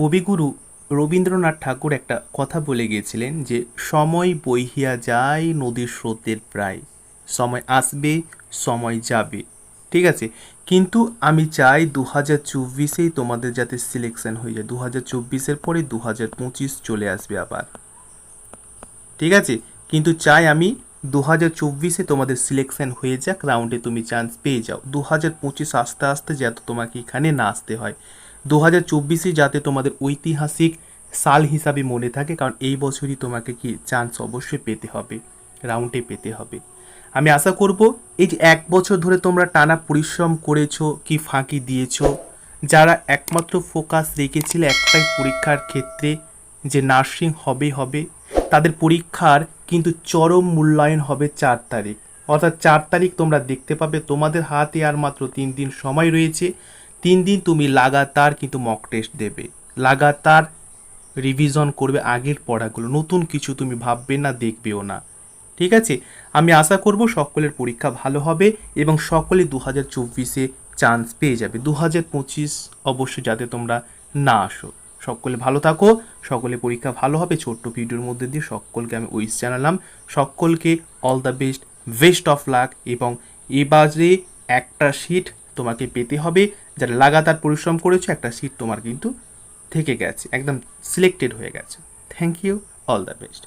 কবিগুরু রবীন্দ্রনাথ ঠাকুর একটা কথা বলে গিয়েছিলেন যে, সময় বহিয়া যায় নদীর স্রোতের প্রায়। সময় আসবে, সময় যাবে। ঠিক আছে? কিন্তু আমি চাই দু হাজার চব্বিশেই তোমাদের যাতে সিলেকশন হয়ে যায়। দু হাজার চব্বিশের পরে দু হাজার পঁচিশ চলে আসবে আবার। ঠিক আছে? কিন্তু চাই আমি দু হাজার চব্বিশে তোমাদের সিলেকশন হয়ে যাক রাউন্ডে তুমি চান্স পেয়ে যাও। দু হাজার পঁচিশ আস্তে আস্তে যাতে তোমাকে এখানে না আসতে হয়। দু হাজার চব্বিশে যাতে তোমাদের ঐতিহাসিক সাল হিসাবে মনে থাকে, কারণ এই বছরই তোমাকে কি চান্স অবশ্যই পেতে হবে রাউন্ডে পেতে হবে। আমি আশা করব এই যে এক বছর ধরে তোমরা টানা পরিশ্রম করেছ, কি ফাঁকি দিয়েছ, যারা একমাত্র ফোকাস রেখেছিলে একটাই পরীক্ষার ক্ষেত্রে যে নার্সিং হবে হবে, তাদের পরীক্ষার কিন্তু চরম মূল্যায়ন হবে চার তারিখ। অর্থাৎ চার তারিখ তোমরা দেখতে পাবে, তোমাদের হাতে আর মাত্র তিন দিন সময় রয়েছে। তিন দিন তুমি লাগাতার কিন্তু মক টেস্ট দেবে। লাগাতার রিভিশন করবে আগের পড়াগুলো। নতুন কিছু তুমি ভাববে না, দেখবেও না। ঠিক আছে? আমি আশা করব সকলের পরীক্ষা ভালো হবে এবং সকলে দু হাজার চব্বিশে চান্স পেয়ে যাবে। দু হাজার পঁচিশ অবশ্যই যাতে তোমরা না আসো। সকলে ভালো থাকো, সকলে পরীক্ষা ভালো হবে, ছোট্ট ভিডিওর মধ্যে দিয়ে সকলকে আমি উইস জানালাম। সকলকে all the best best of luck এবং এবারে একটা সিট তোমাকে পেতে হবে। যারা লাগাতার পরিশ্রম করেছ, একটা সিট তোমার কিন্তু থেকে গেছে, একদম সিলেক্টেড হয়ে গেছে। Thank you all the best